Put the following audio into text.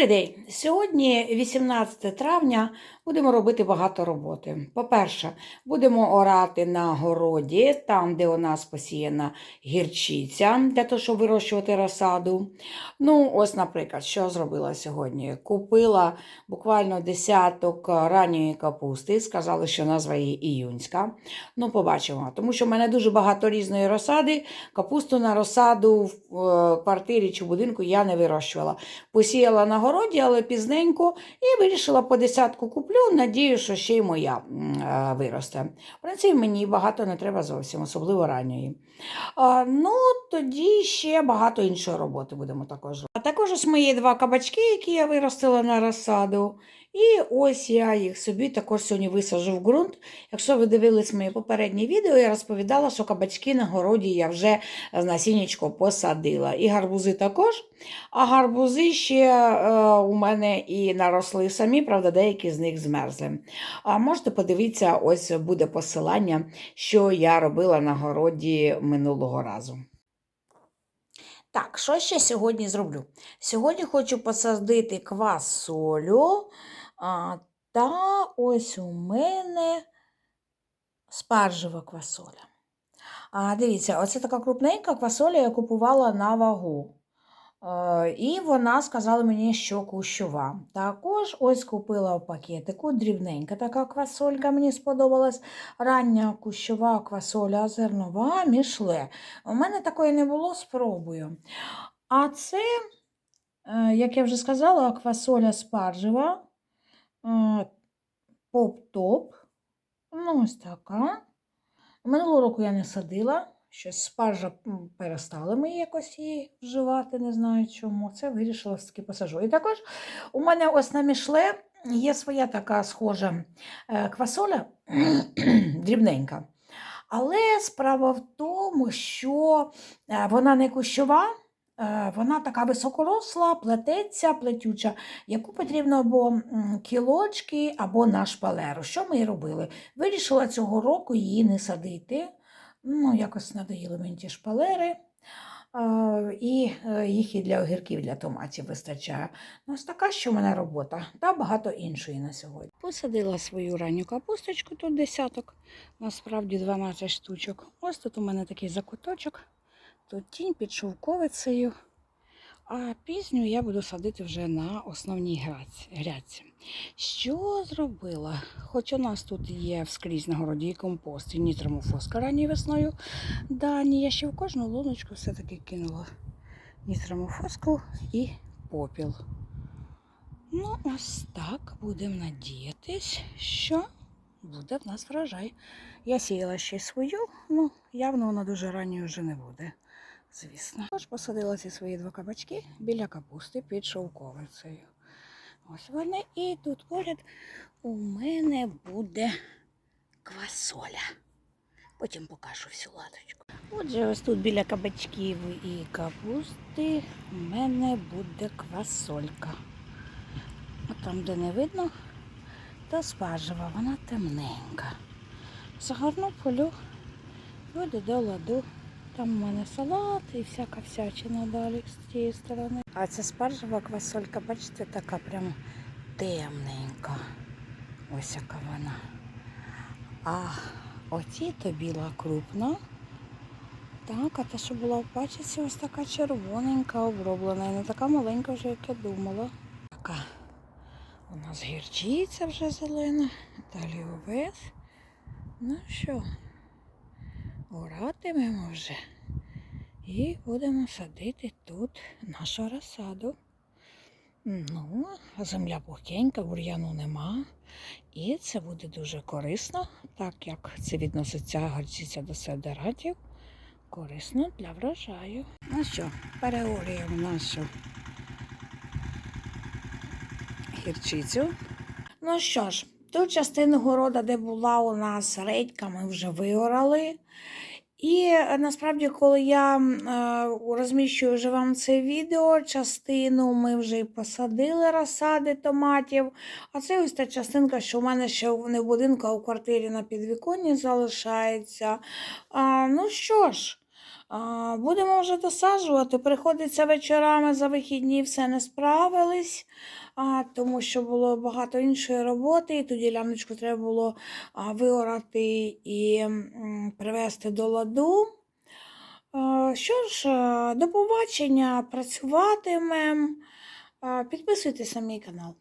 Добрий день. Сьогодні, 18 травня, будемо робити багато роботи. По-перше, будемо орати на городі, там, де у нас посіяна гірчиця, для того, щоб вирощувати розсаду. Ну, ось, наприклад, що зробила сьогодні? Купила буквально десяток ранньої капусти. Сказали, що назва її іюнська. Ну, побачимо. Тому що в мене дуже багато різної розсади. Капусту на розсаду в е, квартирі чи будинку я не вирощувала посіяла на городі, але пізненько, і вирішила по десятку куплю. Надію, що ще й моя е, виросте. В принципі, мені багато не треба зовсім, особливо ранньої. А, ну, тоді ще багато іншої роботи будемо також. А також ось мої два кабачки, які я виростила на розсаду. І ось я їх собі також сьогодні висаджу в ґрунт. Якщо ви дивились моє попереднє відео, я розповідала, що кабачки на городі я вже з насіннячко посадила. І гарбузи також. А гарбузи ще е, у мене і наросли самі, правда, деякі з них змерзли. А можете подивитися, ось буде посилання, що я робила на городі минулого разу. Так, що ще сьогодні зроблю? Сьогодні хочу посадити квасолю, а, та ось у мене спаржева квасоля. А, дивіться, оце така крупненька квасоля я купувала на вагу. І вона сказала мені, що кущова. Також ось купила в пакетику дрібненька така квасолька, мені сподобалась. Рання кущова квасоля зернова мішле. У мене такої не було, спробую. А це, е, як я вже сказала, квасоля спаржева, поп-топ. Ну, ось така. Минулого року я не садила. Щось спаржа перестали ми якось її вживати, не знаю чому. Це вирішила все-таки посажу. І також у мене ось на мішле є своя така схожа е, квасоля дрібненька. Але справа в тому, що е, вона не кущова, е, вона така високоросла, плететься, плетюча, яку потрібно або кілочки, або на шпалеру. Що ми і робили? Вирішила цього року її не садити. Ну, якось надоїли мені ті шпалери. І е, їх і для огірків, і для томатів вистачає. Ну, ось така, що в мене робота, та багато іншої на сьогодні. Посадила свою ранню капусточку, тут десяток, насправді 12 штучок. Ось тут у мене такий закуточок, тут тінь під шовковицею. А пізню я буду садити вже на основній грядці. Що зробила? Хоч у нас тут є вскрізь на городі компост, і нітромофоска ранньою весною дані, я ще в кожну луночку все-таки кинула нітромофоску і попіл. Ну, ось так будемо надіятись, що буде в нас врожай. Я сіяла ще свою, ну явно вона дуже ранньою вже не буде звісно. Тож посадила ці свої два кабачки біля капусти під шовковицею. Ось вони. І тут поряд у мене буде квасоля. Потім покажу всю латочку. Отже, ось тут біля кабачків і капусти у мене буде квасолька. От там, де не видно, то спаржева, вона темненька. Загорну полю, буде до ладу. Там у мене салат і всяка всячина далі з тієї сторони. А ця спаржева квасолька, бачите, така прям темненька. Ось яка вона. А оці то біла крупна. Так, а та, що була в пачці, ось така червоненька оброблена. І не така маленька вже, як я думала. Така у нас гірчиця вже зелена, далі овес. Ну що, оратимемо вже. І будемо садити тут нашу розсаду. Ну, земля пухенька, бур'яну нема. І це буде дуже корисно, так як це відноситься гарчиця до седератів. Корисно для врожаю. Ну що, переорюємо нашу гірчицю. Ну що ж, ту частину города, де була у нас редька, ми вже виорали. І е, насправді, коли я е, розміщую вже вам це відео, частину ми вже і посадили розсади томатів. А це ось та частинка, що в мене ще не в будинку, а у квартирі на підвіконні залишається. А, ну що ж, Будемо вже досаджувати. Приходиться вечорами за вихідні, все не справились, тому що було багато іншої роботи, і ту діляночку треба було виорати і м, привести до ладу. Що ж, до побачення, працюватимемо. Підписуйтесь на мій канал.